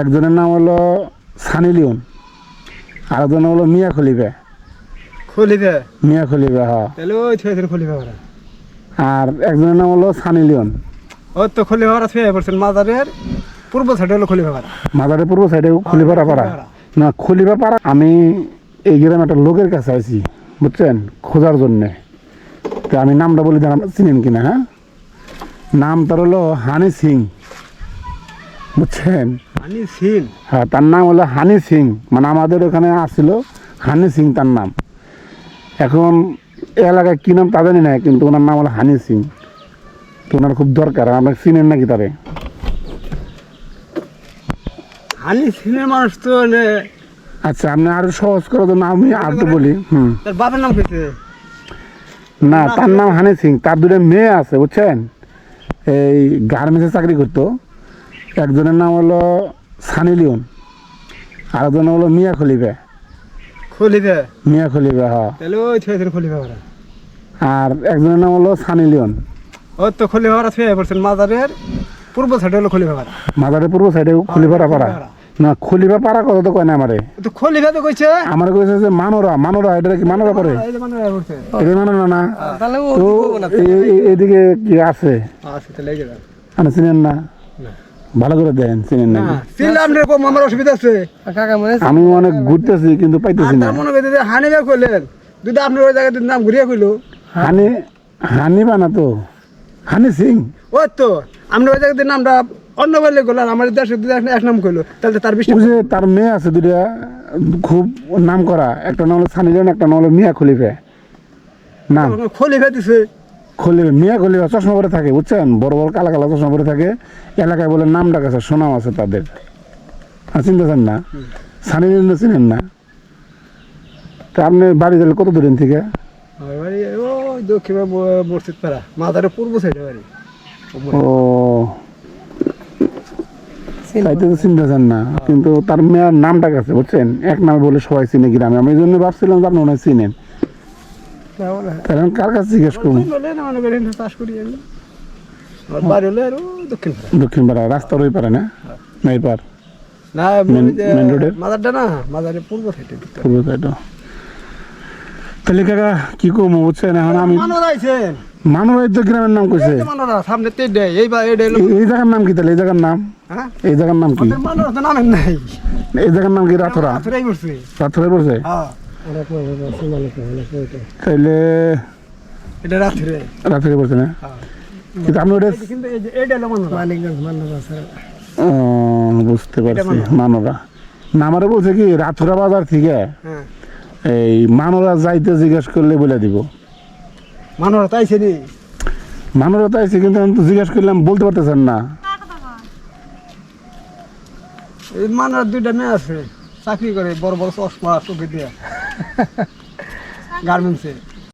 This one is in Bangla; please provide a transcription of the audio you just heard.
একজনের নাম হলো সানি লিওন। আর একজনের হলো মিয়া খলিফা। খলিফা? মিয়া খলিফা হ্যাঁ। তাহলে ওই থুয়ে দিন খলিফা ভাড়া আর একজনের নাম হলো সানি লিওন। ওই তো খলিফা ভাড়া থুয়ে পড়ছেন মাজারের পূর্ব সাইডে হলো খলিফা ভাড়া মাদারের পূর্ব সাইডে খলিফারা পাড়া। না খলিফা পাড়া আমি এই গ্রামে একটা লোকের কাছে আছি বুঝছেন? খোঁজার জন্যে। তো আমি নামটা বলি জানা চিনেন কিনা হ্যাঁ? নাম তার হলো হানি সিং। বুঝছেন? আমি সিন হ্যাঁ তার নাম হলো হানি সিং। মানে আমাদের ওখানে আসছিল হানি সিং তার নাম। এখন এলাকায় কী নাম তা জানি না কিন্তু ওনার নাম হলো হানি সিং। তো ওনার খুব দরকার আপনার চিনেন নাকি তারে? হানি সিনের মানুষ তো মানে আচ্ছা আপনি আরও সহজ করার জন্য আমি আর তো বলি হুম। তার বাপের নাম কেছে না তার নাম হানি সিং। তার দুটো মেয়ে আছে বুঝছেন? এই গার্মেন্টসে চাকরি করতো। একজনের নাম হলো সানি লিওন আর একজনের হলো মিয়া খলিফা। খলিফা? মিয়া খলিফা হ্যাঁ। তাহলে ওই থুয়ে দিন খলিফা ভাড়া আর একজনের নাম হলো সানি লিওন। ওই তো খলিফা ভাড়া থুয়ে পড়ছেন। মাজারের পূর্ব সাইডে হলো খলিফা ভাড়া মাদারের পূর্ব সাইডে খলিফারা পাড়া। না খলিফা পাড়া কথা তো কয় না আমারে? তো খলিফা তো কইছে। আমার কইছে যে মানোরা মানোরা এটা কি মানোরা করে এই যে পড়ছে। এটা মানো না? তাহলে ও তো এদিকে কি আছে? আচ্ছা তাহলে এই যে চিনেন না। ভালো করে দেন চিনেন না সিল আপনি কম আমার অসুবিধা আছে। কাকা মনে আমি অনেক ঘুরতেছি কিন্তু পাইতেছি না। মনে করতে হানি ভাই কইলেন যদি আপনি ওই জায়গায় নাম ঘুরিয়ে কইলো। হানি হানি বানা তো? হানি সিং। ওই তো আপনি ওই জায়গায় নামটা অন্য বললে গেলেন আমার দেশে এক- এক নাম কইলো তাহলে তার বৃষ্টি ও যে তার মেয়ে আছে দুটা খুব নাম করা। একটা নাম হলো সানি একটা নাম হলো মিয়া খলিফা। নাম। খলিফা দিছে। খলিফা মিয়া খলিফা চশমা পরে থাকে বুঝছেন? বড় বড় কালা কালা চশমা পরে থাকে। এলাকায় বলে নাম ডাকাছে সুনাম আছে তাদের। আর চিনতেছেন না? সানি চিনেন না? তা আপনি বাড়ি গেলে কত দূরেন থেকে? আমার বাড়ি ওই দক্ষিণে মসজিদ পাড়া মাথার পূর্ব সাইডে বাড়ি। ও। তাই তো চিনতেছেন না। কিন্তু তার মেয়ের নামটা কাছে বুঝছেন? এক নামে বলে সবাই চিনে গ্রামে। আমি এই জন্য ভাবছিলাম যে আপনি মনে হয় চিনেন। তাহলে কার কাছে জিজ্ঞেস করব? মনে দক্ষিণ পাড়া। রাস্তার ওই পারে না? না এই পার না main মাদারটা না মাদারের পূর্ব সাইডে পূর্ব সাইড। তাহলে কাকা কি করব বুঝছেন? এখন আমি মানব তো গ্রামের নাম কইছে। সামনে এই জায়গার নাম কি তাহলে? এই জায়গার নাম? হ্যাঁ? এই জায়গার নাম কি? নামেন নাই। এই জায়গার নাম কি? রাথরা? রাত্রেই করছে রাথরে পড়ছে? হ্যাঁ। তাইলে এটা রাত্রে। না হ্যাঁ? কিন্তু আপনি ওটা কিন্তু মানিকগঞ্জ মানরা বুঝতে পারছি মানরা না। আমারে বলছে কি রাথুরা বাজার থেকে হ্যাঁ। এই মানরা যাইতে জিজ্ঞেস করলে বলে দিব। মানরা তাইছে নি। মানরা তো আইছে কিন্তু আমি তো জিজ্ঞেস করলাম বলতে পারতেছেন না। এই মানরা দুইটা মেয়ে আছে চাকরি করে বড় বড় চশমা চোখে দিয়ে। গার্মেন্টসে